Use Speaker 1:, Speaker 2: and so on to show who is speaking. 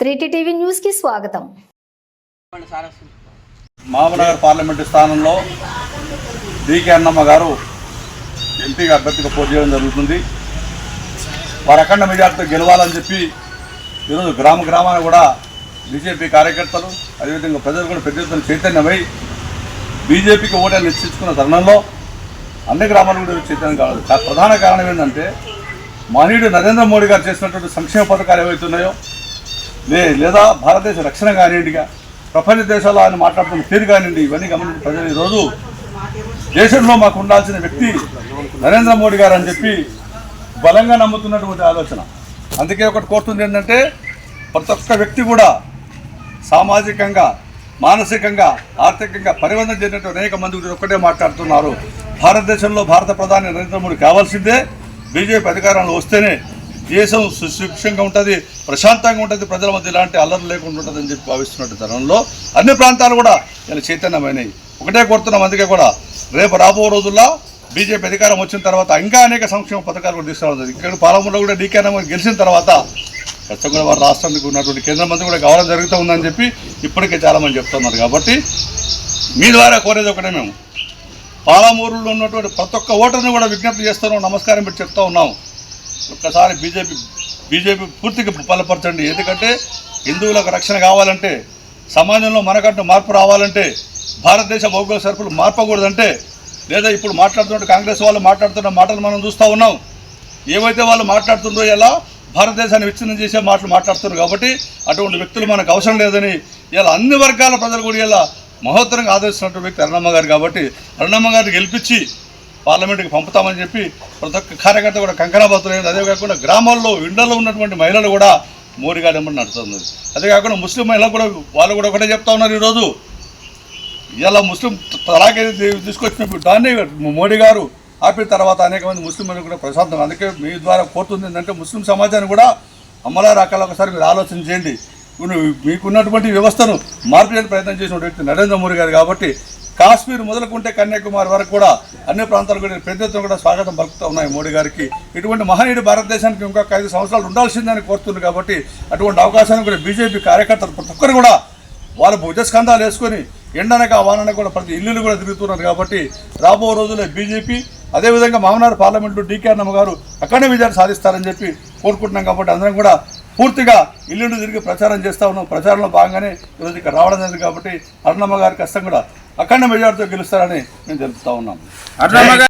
Speaker 1: త్రీటీ TV న్యూస్కి స్వాగతం.
Speaker 2: Mahabubnagar parliament స్థానంలో డికే అన్నమ్మ గారు ఎంపీగా అభ్యర్థిగా పోటీ చేయడం జరుగుతుంది. వారు అఖండ మెజార్టీతో గెలవాలని చెప్పి ఈరోజు గ్రామ గ్రామాన కూడా బీజేపీ కార్యకర్తలు అదేవిధంగా ప్రజలు కూడా పెద్ద ఎత్తున చైతన్యమై బీజేపీకి ఓటర్లు నిశ్చయించుకున్న తరుణంలో అన్ని గ్రామాలు కూడా చైతన్యం కావాలి ప్రధాన కారణం ఏంటంటే మానవుడు నరేంద్ర మోడీ గారు చేసినటువంటి సంక్షేమ పథకాలు ఏవైతున్నాయో లే లేదా భారతదేశ రక్షణ కానివ్వండిగా ప్రపంచ దేశాల్లో ఆయన మాట్లాడుతున్న తీరు కానివ్వండి ఇవన్నీ గమనించి ప్రజలు ఈరోజు దేశంలో మాకు ఉండాల్సిన వ్యక్తి నరేంద్ర మోడీ గారు అని చెప్పి బలంగా నమ్ముతున్నటువంటి ఆలోచన. అందుకే ఒకటి కోరుతుంది ఏంటంటే ప్రతి ఒక్క వ్యక్తి కూడా సామాజికంగా మానసికంగా ఆర్థికంగా పరివర్తన చెందినటువంటి అనేక మంది ఒక్కటే మాట్లాడుతున్నారు. భారతదేశంలో భారత ప్రధాని నరేంద్ర మోడీ కావాల్సిందే. బీజేపీ అధికారంలో వస్తేనే దేశం సుశిక్షంగా ఉంటుంది ప్రశాంతంగా ఉంటుంది ప్రజల మధ్య ఇలాంటి అల్లరి లేకుండా ఉంటుందని చెప్పి భావిస్తున్నట్టు తరుణంలో అన్ని ప్రాంతాలు కూడా ఇలా చైతన్యమైనవి. ఒకటే కోరుతున్నాం అందుకే కూడా రేపు రాబో రోజుల్లో బీజేపీ అధికారం వచ్చిన తర్వాత ఇంకా అనేక సంక్షేమ పథకాలు కూడా తీసుకురావాలి ఇక్కడ పాలమూరులో కూడా డీకే గెలిచిన తర్వాత ఖచ్చితంగా వారి రాష్ట్రానికి ఉన్నటువంటి కేంద్ర మంత్రి కూడా కావడం జరుగుతూ ఉందని చెప్పి ఇప్పటికే చాలామంది చెప్తున్నారు. కాబట్టి మీ ద్వారా కోరేది ఒకటే మేము. పాలమూరులో ఉన్నటువంటి ప్రతి ఒక్క ఓటర్ని కూడా విజ్ఞప్తి చేస్తున్నాం నమస్కారం పెట్టి చెప్తా ఉన్నాం. ఒక్కసారి బీజేపీ బీజేపీ పూర్తిగా బలపరచండి. ఎందుకంటే హిందువులకు రక్షణ కావాలంటే సమాజంలో మనకంటూ మార్పు రావాలంటే భారతదేశ భౌగోళిక సరుకులు మార్పకూడదంటే లేదా ఇప్పుడు మాట్లాడుతున్న కాంగ్రెస్ వాళ్ళు మాట్లాడుతున్న మాటలు మనం చూస్తూ ఉన్నాం. ఏవైతే వాళ్ళు మాట్లాడుతుందో ఎలా భారతదేశాన్ని విచ్ఛిన్నం చేసే మాటలు మాట్లాడుతున్నారు కాబట్టి అటువంటి వ్యక్తులు మనకు అవసరం లేదని ఇలా అన్ని వర్గాల ప్రజలు కూడా ఇలా మహోత్తరంగా ఆదరిస్తున్నటువంటి వ్యక్తి అరుణమ్మ గారు కాబట్టి అరుణమ్మ గారిని గెలిపించి పార్లమెంట్కి పంపుతామని చెప్పి ప్రతి ఒక్క కార్యకర్త కూడా కంకణాబద్దులైంది అదే కాకుండా గ్రామాల్లో ఇండల్లో ఉన్నటువంటి మహిళలు కూడా మోడీ గారి వెంబడి నడుస్తుంది అదే కాకుండా ముస్లిం మహిళలు కూడా వాళ్ళు కూడా ఒకటే చెప్తా ఉన్నారు ఈరోజు. ఇలా ముస్లిం తలాక్ తీసుకొచ్చినప్పుడు దాన్ని మోడీ గారు ఆపిన తర్వాత అనేక మంది ముస్లింలు కూడా ప్రశాంతం అందుకే మీ ద్వారా కోరుతుంది ఏంటంటే ముస్లిం సమాజాన్ని కూడా అమ్మలారు అక్కడ ఒకసారి మీరు ఆలోచన చేయండి. మీకున్నటువంటి వ్యవస్థను మార్పిడి ప్రయత్నం చేసిన వ్యక్తి నరేంద్ర మోడీ గారు కాబట్టి కాశ్మీర్ మొదలుకుంటే కన్యాకుమారి వరకు కూడా అన్ని ప్రాంతాలు కూడా పెద్ద ఎత్తున కూడా స్వాగతం పలుకుతూ ఉన్నాయి మోడీ గారికి. ఇటువంటి మహనీయుడు భారతదేశానికి ఇంకొక ఐదు సంవత్సరాలు ఉండాల్సిందని కోరుతుంది కాబట్టి అటువంటి అవకాశాన్ని కూడా బీజేపీ కార్యకర్తలు ప్రతి ఒక్కరు కూడా వాళ్ళ భుజస్కంధాలు వేసుకొని ఎండనక వాననక కూడా ప్రతి ఇల్లులు కూడా తిరుగుతున్నారు కాబట్టి రాబో రోజుల్లో బీజేపీ అదేవిధంగా మామనాడు పార్లమెంటు డీకే అన్నమ్మ గారు అక్కడనే విజయాన్ని సాధిస్తారని చెప్పి కోరుకుంటున్నాం కాబట్టి అందరం కూడా పూర్తిగా ఇల్లుండి తిరిగి ప్రచారం చేస్తూ ఉన్నాం. ప్రచారంలో భాగంగానే ఈరోజు ఇక్కడ రావడం జరిగింది కాబట్టి అరుణమ్మ గారి కష్టం కూడా అఖండ మెజార్టీతో గెలుస్తారని మేము తెలుపుతా ఉన్నాం.